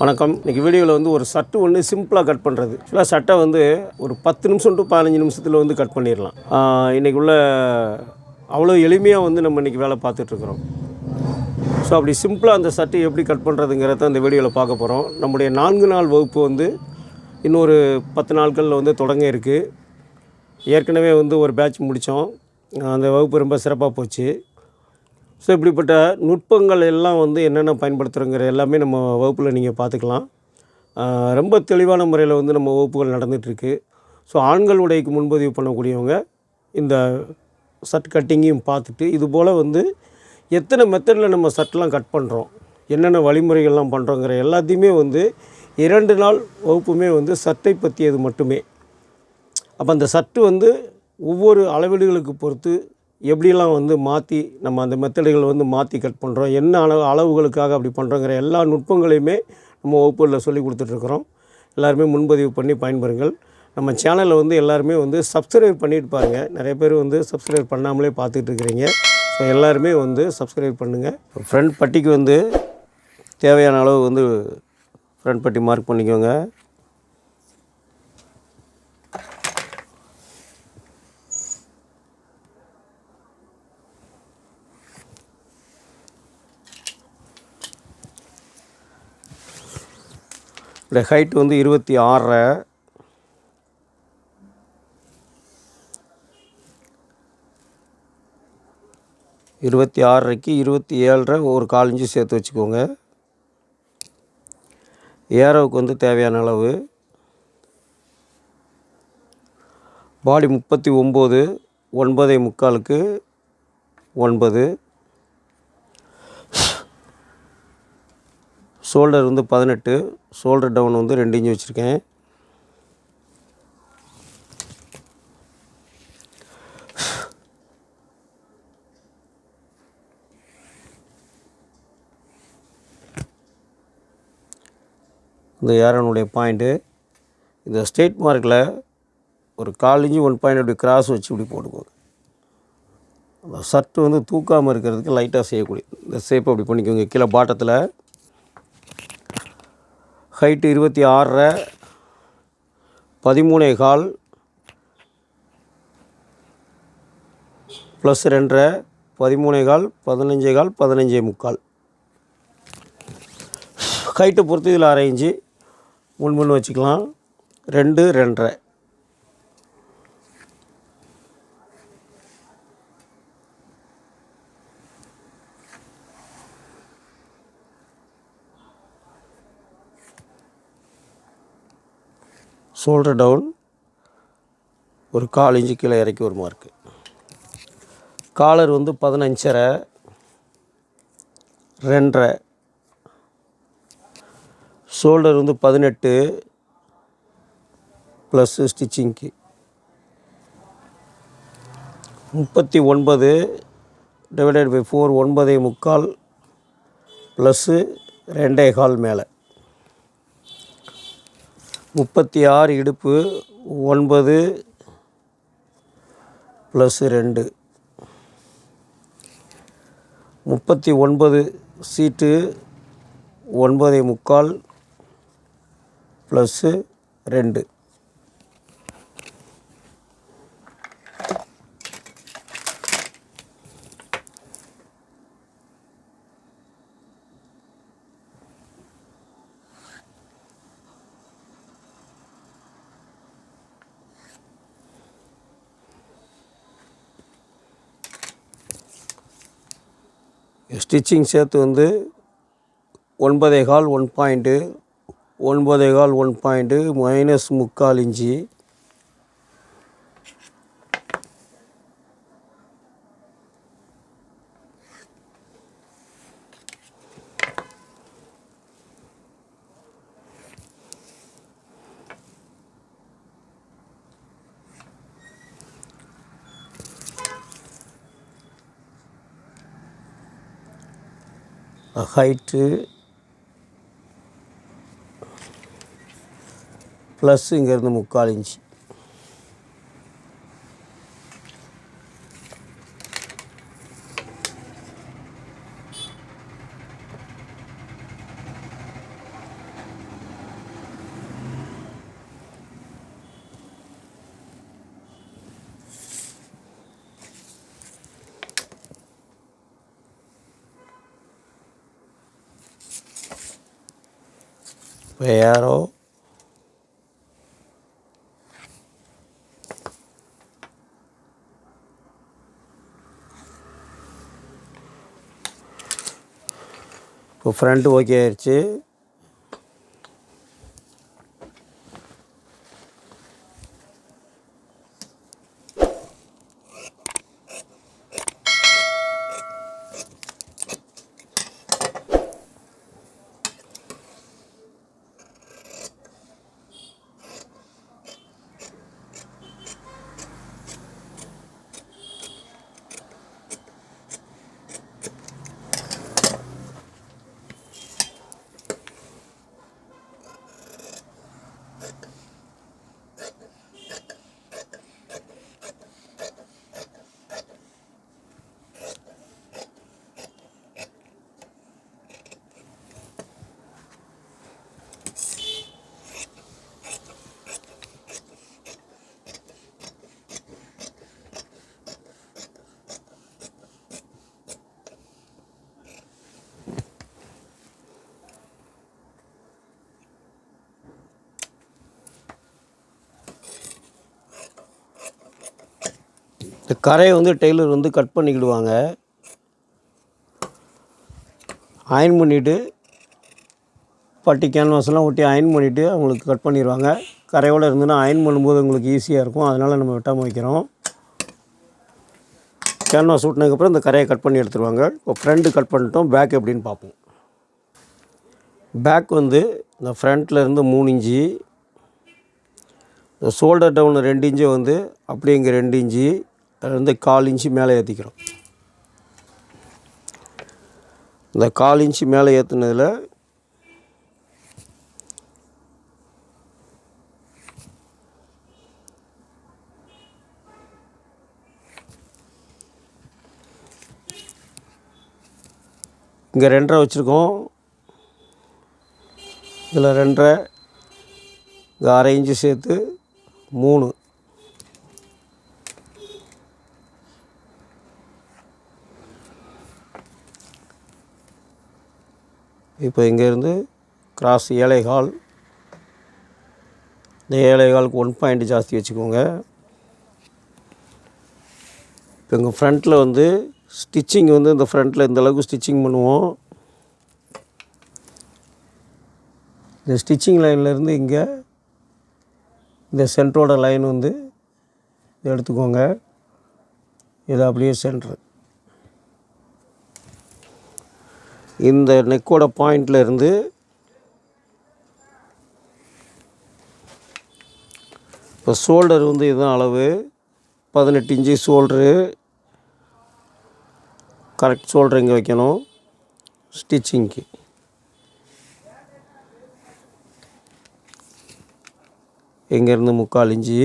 வணக்கம். இன்றைக்கி வீடியோவில் வந்து ஒரு சட்டு ஒன்று சிம்பிளாக கட் பண்ணுறது ஆக்சுவலாக சட்டை வந்து ஒரு பத்து நிமிஷம் டு பதினஞ்சு நிமிஷத்தில் வந்து கட் பண்ணிடலாம். இன்றைக்கி உள்ள அவ்வளோ எளிமையாக வந்து நம்ம இன்றைக்கி வேலை பார்த்துட்ருக்குறோம் ஸோ அப்படி சிம்பிளாக அந்த சட்டை எப்படி கட் பண்ணுறதுங்கிறத அந்த வீடியோவில் பார்க்க போகிறோம் நம்முடைய நான்கு நாள் வகுப்பு வந்து இன்னொரு பத்து நாட்களில் வந்து தொடங்க இருக்குது ஏற்கனவே வந்து ஒரு பேட்ச் முடித்தோம் அந்த வகுப்பு ரொம்ப சிறப்பாக போச்சு. ஸோ இப்படிப்பட்ட நுட்பங்கள் எல்லாம் வந்து என்னென்ன பயன்படுத்துகிறோங்கிற எல்லாமே நம்ம வகுப்பில் நீங்கள் பார்த்துக்கலாம். ரொம்ப தெளிவான முறையில் வந்து நம்ம வகுப்புகள் நடந்துகிட்ருக்கு ஸோ ஆண்கள் உடைக்கு முன்பதிவு பண்ணக்கூடியவங்க இந்த சட் கட்டிங்கையும் பார்த்துட்டு இது போல் வந்து எத்தனை மெத்தடில் நம்ம சட்டெலாம் கட் பண்ணுறோம் என்னென்ன வழிமுறைகள்லாம் பண்ணுறோங்கிற எல்லாத்தையுமே வந்து இரண்டு நாள் வகுப்புமே வந்து சட்டை பற்றியது மட்டுமே. அப்போ அந்த சட்டு வந்து ஒவ்வொரு அளவீடுகளுக்கு பொறுத்து எப்படிலாம் வந்து மாற்றி நம்ம அந்த மெத்தடுகளை வந்து மாற்றி கட் பண்ணுறோம் என்ன அளவு அளவுகளுக்காக அப்படி பண்ணுறோங்கிற எல்லா நுட்பங்களையுமே நம்ம வகுப்புகளில் சொல்லி கொடுத்துட்ருக்குறோம். எல்லாருமே முன்பதிவு பண்ணி பயன்பெறுங்கள். நம்ம சேனலில் வந்து எல்லாருமே வந்து சப்ஸ்கிரைப் பண்ணிட்டு பாருங்கள் நிறைய பேர் வந்து சப்ஸ்கிரைப் பண்ணாமலே பார்த்துட்டு இருக்கிறீங்க ஸோ எல்லாருமே வந்து சப்ஸ்கிரைப் பண்ணுங்கள் ஃப்ரெண்ட் பட்டிக்கு வந்து தேவையான அளவு வந்து ஃப்ரெண்ட் பட்டி மார்க் பண்ணிக்கோங்க. இந்த ஹைட் வந்து இருபத்தி ஆறரை. இருபத்தி ஆறரைக்கு இருபத்தி ஏழரை ஒரு கால் இன்ச்சு சேர்த்து வச்சுக்கோங்க. ஏரோவுக்கு வந்து தேவையான அளவு. பாடி முப்பத்தி ஒம்பது ஒன்பதே முக்காலுக்கு ஒன்பது. ஷோல்டர் வந்து பதினெட்டு ஷோல்டர் டவுன் வந்து ரெண்டு இன்ச்சு வச்சுருக்கேன். இந்த ஏரனுடைய பாயிண்ட்டு இந்த ஸ்டேட் மார்க்கில் ஒரு கால் இஞ்சி ஒன் பாயிண்ட் அப்படி கிராஸ் வச்சு இப்படி போட்டுக்கோங்க அந்த சட்டு வந்து தூக்காமல் இருக்கிறதுக்கு லைட்டாக செய்யக்கூடிய இந்த ஷேப் அப்படி பண்ணிக்கோங்க. கீழே பாட்டத்தில் ஹைட்டு இருபத்தி ஆறரை பதிமூணே கால் ப்ளஸ் ரெண்டரை பதிமூணே கால் பதினஞ்சே கால் பதினஞ்சே முக்கால். ஹைட்டை பொறுத்து இதில் அரை இன்ச்சு. முன் முன் வச்சுக்கலாம். ரெண்டு ரெண்டரை. ஷோல்டர் டவுன் ஒரு கால் இன்ச்சு கீழே இறக்கி ஒரு மார்க்கு காலர் வந்து பதினஞ்சரை ரெண்டரை. ஷோல்டர் வந்து பதினெட்டு ப்ளஸ்ஸு ஸ்டிச்சிங்க்கு முப்பத்தி ஒன்பது டிவைடட் பை ஃபோர் ஒன்பதே முக்கால் ப்ளஸ்ஸு ரெண்டே கால் மேலே. முப்பத்தி ஆறு இடுப்பு ஒன்பது ப்ளஸ் ரெண்டு. முப்பத்தி ஒன்பது சீட்டு ஒன்பதே முக்கால் ப்ளஸ்ஸு ரெண்டு. ஸ்டிச்சிங் சேர்த்து வந்து ஒன்பதே கால் ஒன் பாயிண்ட்டு ஒன்பதே கால் ஒன் பாயிண்ட்டு மைனஸ் முக்கால் இன்ச்சு. ஹைட்டு ப்ளஸ் இங்கேருந்து முக்கால் இன்ச்சு. இப்போ யாரோ இப்போ ஃப்ரண்ட் ஓகே ஆயிடுச்சு இந்த கரையை வந்து டெய்லர் வந்து கட் பண்ணிக்கிடுவாங்க. அயன் பண்ணிவிட்டு பட்டி கேன்வாஸ்லாம் ஒட்டி அயன் பண்ணிவிட்டு அவங்களுக்கு கட் பண்ணிடுவாங்க கரையோடு இருந்துன்னா அயன் பண்ணும்போது உங்களுக்கு ஈஸியாக இருக்கும். அதனால் நம்ம வெட்டாமல் வைக்கிறோம். கேன்வாஸ் ஊட்டினதுக்கப்புறம் இந்த கரையை கட் பண்ணி எடுத்துருவாங்க. இப்போ ஃப்ரண்ட்டு கட் பண்ணிட்டோம். பேக் எப்படின்னு பார்ப்போம். பேக் வந்து இந்த ஃப்ரண்ட்டில் இருந்து மூணு இன்ச்சு. இந்த ஷோல்டர் டவுன் ரெண்டு இன்ச்சு வந்து அப்படியே இங்கே ரெண்டு இன்ச்சு. வந்து கால் இன்ச்சு மேலே ஏற்றிக்கிறோம் இந்த கால் இன்ச்சு மேலே ஏற்றுனதில் இங்கே ரெண்டரை வச்சுருக்கோம். இதில் ரெண்டரை இங்கே அரை இன்ச்சு சேர்த்து மூணு. இப்போ இங்கேருந்து கிராஸ் ஏழைகால் இந்த ஏழைகாலுக்கு ஒன் பாயிண்ட் ஜாஸ்தி வச்சுக்கோங்க. இப்போ எங்கள் ஃப்ரண்ட்டில் வந்து ஸ்டிச்சிங் வந்து இந்த ஃப்ரண்ட்டில் இந்த அளவுக்கு ஸ்டிச்சிங் பண்ணுவோம். இந்த ஸ்டிச்சிங் லைன்லேருந்து இங்கே இந்த சென்டரோட லைன் வந்து எடுத்துக்கோங்க. இது அப்படியே சென்ட்ரு இந்த நெக்கோட பாயிண்டில் இருந்து இப்போ ஷோல்டர் வந்து இதுதான் அளவு. பதினெட்டு இன்ச்சு ஷோல்டரு. கரெக்ட் ஷோல்டர் இங்கே வைக்கணும். ஸ்டிச்சிங்க்கு. இங்கேருந்து முக்கால் இஞ்சி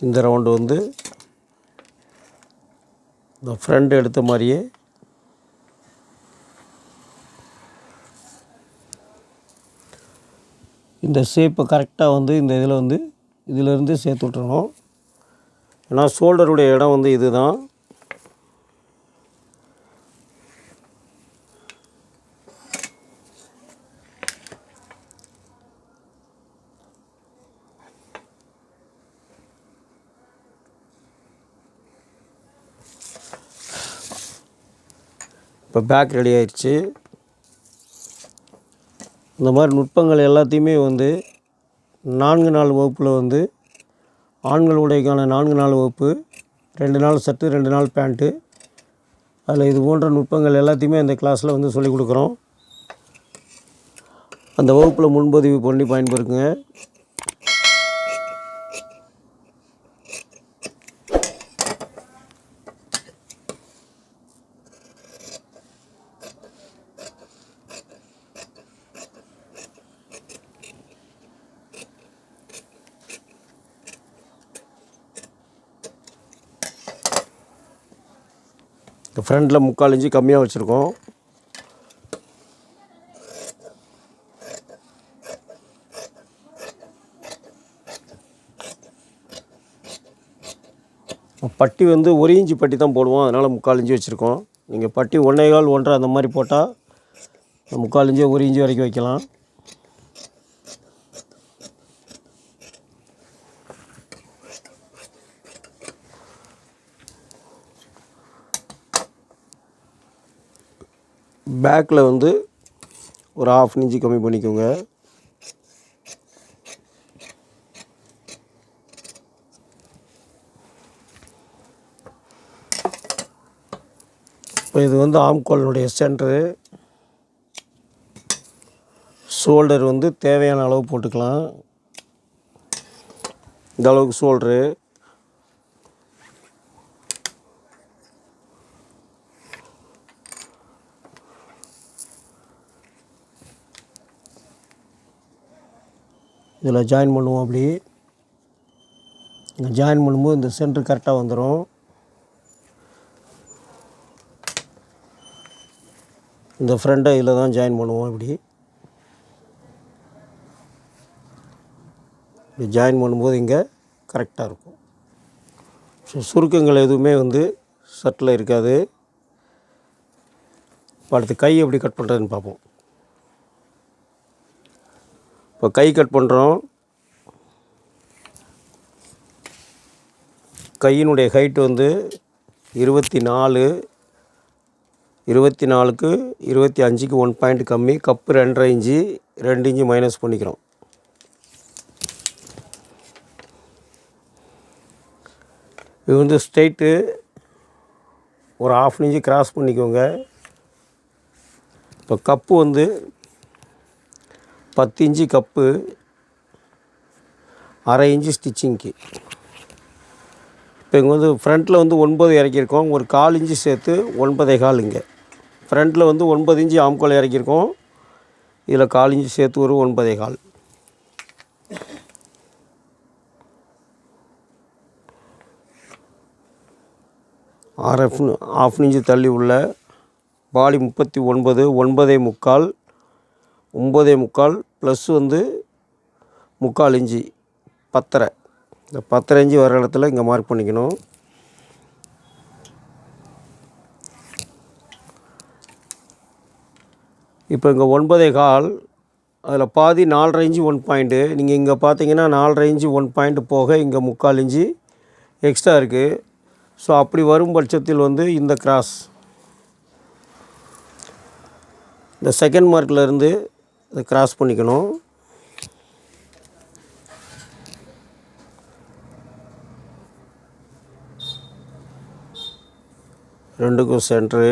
இந்த ரவுண்டு வந்து இந்த ஃப்ரண்ட் எடுத்த மாதிரியே இந்த ஷேப்பை கரெக்டாக வந்து இந்த இதில் வந்து இதிலேருந்து சேர்த்து விட்றணும் ஏன்னா ஷோல்டருடைய இடம் வந்து இதுதான். இப்போ பேக் ரெடி ஆயிடுச்சு. இந்த மாதிரி நுட்பங்கள் எல்லாத்தையுமே வந்து நான்கு நாள் வகுப்பில் வந்து ஆண்கள் உடைக்கான நான்கு நாள் வகுப்பு ரெண்டு நாள் ஷர்ட்டு ரெண்டு நாள் பேண்ட்டு. அதில் இது போன்ற நுட்பங்கள் எல்லாத்தையுமே அந்த கிளாஸில் வந்து சொல்லிக் கொடுக்குறோம். அந்த வகுப்பில் முன்பதிவு பண்ணி பயன்பெறுங்க. ஃப்ரண்ட்டில் முக்கால் இஞ்சி கம்மியாக வச்சுருக்கோம். பட்டி வந்து ஒரு இஞ்சி பட்டி தான் போடுவோம். அதனால் முக்கால் இஞ்சி வச்சுருக்கோம். நீங்கள் பட்டி ஒன்றே கால் ஒன்றரை அந்த மாதிரி போட்டால் முக்கால் இஞ்சி ஒரு இஞ்சி வரைக்கும் வைக்கலாம். பேக்கில் வந்து ஒரு ஆஃப் இன்ச்சு கம்மி பண்ணிக்கோங்க. இப்போ இது வந்து ஆம்கோலினுடைய சென்டரு ஷோல்டர் வந்து தேவையான அளவு போட்டுக்கலாம். இந்த அளவுக்கு ஷோல்டரு இதில் ஜாயின் பண்ணுவோம் அப்படி இங்கே ஜாயின் பண்ணும்போது இந்த சென்ட்ரு கரெக்டாக வந்துடும் இந்த ஃப்ரெண்டை இதில் தான் ஜாயின் பண்ணுவோம் இப்படி இப்படி ஜாயின் பண்ணும்போது இங்கே கரெக்டாக இருக்கும். ஸோ சுருக்கங்கள் எதுவுமே வந்து சட்டில் இருக்காது. இப்போ அடுத்து கை எப்படி கட் பண்ணுறதுன்னு பார்ப்போம். இப்போ கை கட் பண்ணுறோம் கையினுடைய ஹைட் வந்து இருபத்தி நாலு இருபத்தி நாலுக்கு இருபத்தி அஞ்சுக்கு ஒன் பாயிண்ட் கம்மி கப்பு ரெண்டரை இன்ச்சு ரெண்டு இன்ச்சு மைனஸ் பண்ணிக்கிறோம். இது வந்து ஸ்ட்ரெயிட்டு ஒரு ஆஃப் இன்ச்சு கிராஸ் பண்ணிக்கோங்க. இப்போ கப்பு வந்து பத்து இன்ச்சு கப்பு அரை இன்ச்சு ஸ்டிச்சிங்க்கு. இப்போ இங்கே வந்து ஃப்ரண்ட்டில் வந்து ஒன்பது இறக்கியிருக்கோம். ஒரு கால் இன்ச்சு சேர்த்து ஒன்பதே கால் இங்கே. ஃப்ரண்ட்டில் வந்து ஒன்பது இன்ச்சு ஆம்கோல் இறக்கியிருக்கோம். இதில் கால் இன்ச்சு சேர்த்து ஒரு ஒன்பதே கால். ஆர்எஃப் ஆஃப் இன்ச்சு தள்ளி உள்ள பாலி முப்பத்தி ஒன்பது ஒன்பதே முக்கால் ஒம்பதே முக்கால் ப்ளஸ் வந்து முக்கால் இஞ்சி பத்தரை. இந்த பத்தரை இஞ்சி வர இடத்துல இங்கே மார்க் பண்ணிக்கணும். இப்போ இங்கே ஒன்பதே கால் அதில் பாதி நாலரை இஞ்சி ஒன் பாயிண்ட்டு நீங்கள் இங்கே பார்த்தீங்கன்னா நாலரை இஞ்சி ஒன் பாயிண்ட் போக இங்கே முக்கால் இஞ்சி எக்ஸ்ட்ரா இருக்குது ஸோ அப்படி வரும் பட்சத்தில் வந்து இந்த கிராஸ் இந்த செகண்ட் மார்க்கில் இருந்து இதை கிராஸ் பண்ணிக்கணும். ரெண்டுக்கும் சென்ட்ரு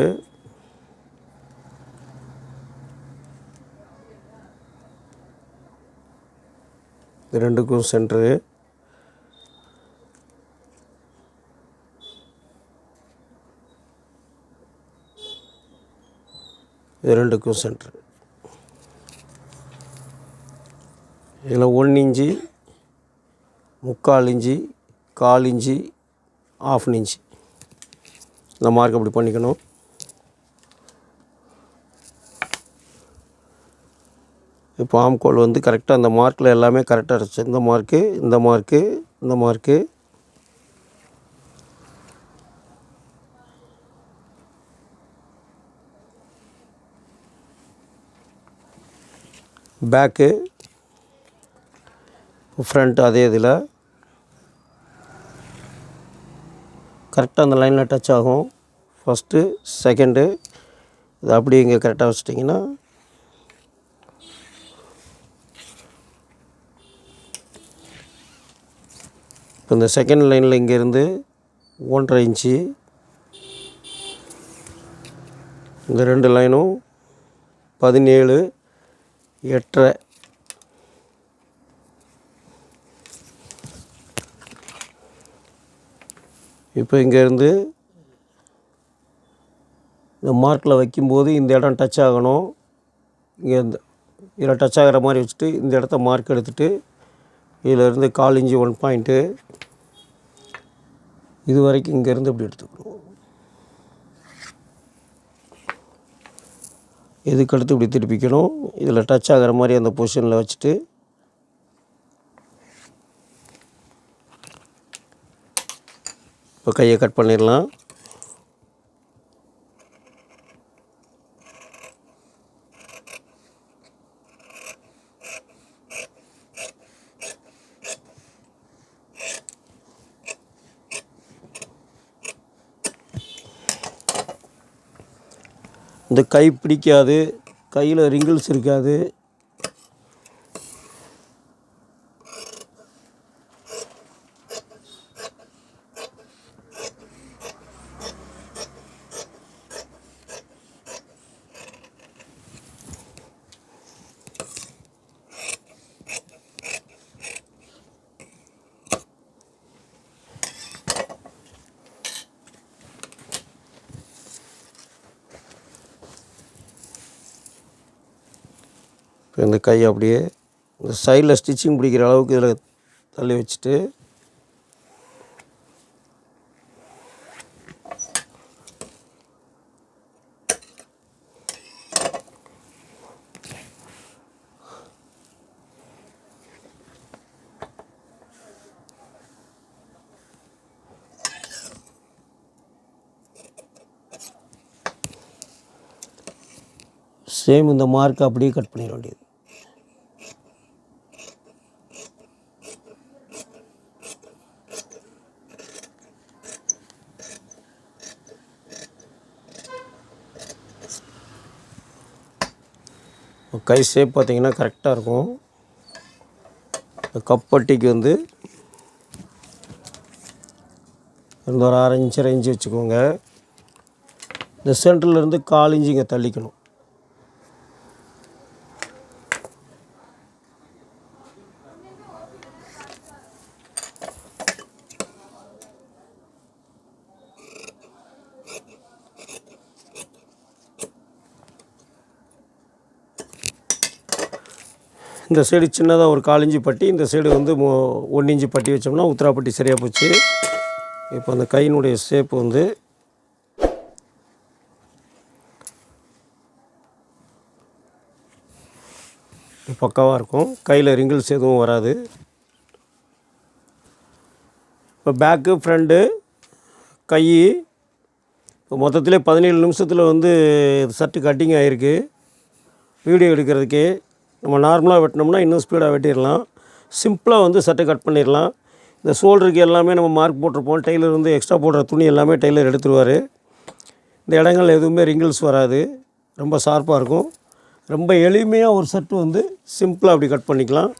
இது ரெண்டுக்கும் சென்ட்ரு இது ரெண்டுக்கும் சென்ட்ரு இதில் ஒன் இஞ்சி முக்கால் இஞ்சி கால் இஞ்சி ஆஃப் இஞ்சி இந்த மார்க் அப்படி பண்ணிக்கணும். இப்போ ஆம்கோல் வந்து கரெக்டாக அந்த மார்க்கில் எல்லாமே கரெக்டாக இருந்துச்சு. இந்த மார்க்கு இந்த மார்க்கு இந்த மார்க்கு பேக்கு ஃப்ரண்ட் அதே இதில். கரெக்டாக அந்த லைனில் டச் ஆகும். ஃபஸ்ட்டு செகண்டு இது அப்படியே இங்கே கரெக்டாக வச்சிட்டிங்கன்னா இப்போ இந்த செகண்ட் லைனில் இங்கேருந்து ஒன்றரை இன்ச்சு இந்த ரெண்டு லைனும் பதினேழு எட்டரை இப்போ இங்கேருந்து இந்த மார்க்கில் வைக்கும்போது இந்த இடம் டச் ஆகணும். இங்கே இந்த இதில் டச் ஆகிற மாதிரி வச்சுட்டு இந்த இடத்த மார்க் எடுத்துகிட்டு இதிலேருந்து கால் இஞ்சி ஒன் பாயிண்ட்டு இது வரைக்கும் இங்கேருந்து இப்படி எடுத்துக்கணும். இதுக்கடுத்து இப்படி திருப்பிக்கணும்? இதில் டச் ஆகிற மாதிரி அந்த பொசிஷனில் வச்சுட்டு இப்போ கையை கட் பண்ணிடலாம். இந்த கை பிடிக்காது கையில் ரிங்கிள்ஸ் இருக்காது. இப்போ இந்த கை அப்படியே இந்த சைடில் ஸ்டிச்சிங் பிடிக்கிற அளவுக்கு இதில் தள்ளி வச்சுட்டு சேம் இந்த மார்க்கை அப்படியே கட் பண்ணிட வேண்டியது. கை ஷேப் பார்த்தீங்கன்னா கரெக்டாக இருக்கும். இந்த கப்பட்டிக்கு வந்து இந்த ஒரு அரை இன்ச்சு அரை இன்ச்சு வச்சுக்கோங்க. இந்த சென்டர்லேருந்து கால் இன்ச்சு இங்கே தள்ளிக்கணும். இந்த சைடு சின்னதாக ஒரு கால் பட்டி இந்த சைடு வந்து மோ ஒன்று இஞ்சி பட்டி வச்சோம்னா உத்தராப்பட்டி சரியாக போச்சு. இப்போ அந்த கையினுடைய ஷேப் வந்து பக்காவாக இருக்கும். கையில் ரிங்கிள்ஸ் எதுவும் வராது. இப்போ பேக்கு ஃப்ரண்ட்டு கை இப்போ மொத்தத்திலே பதினேழு நிமிஷத்தில் வந்து சர்ட்டு கட்டிங் ஆகிருக்கு வீடியோ எடுக்கிறதுக்கே நம்ம நார்மலாக வெட்டினோம்னா இன்னும் ஸ்பீடாக வெட்டிடலாம். சிம்பிளாக வந்து சட்டை கட் பண்ணிடலாம். இந்த ஷோல்டருக்கு எல்லாமே நம்ம மார்க் போட்டிருப்போம். டெய்லர் வந்து எக்ஸ்ட்ரா போடுற துணி எல்லாமே டெய்லர் எடுத்துருவார். இந்த இடங்கள் எதுவுமே ரிங்கிள்ஸ் வராது. ரொம்ப ஷார்ப்பாக இருக்கும். ரொம்ப எளிமையாக ஒரு சட்டு வந்து சிம்பிளாக அப்படி கட் பண்ணிக்கலாம்.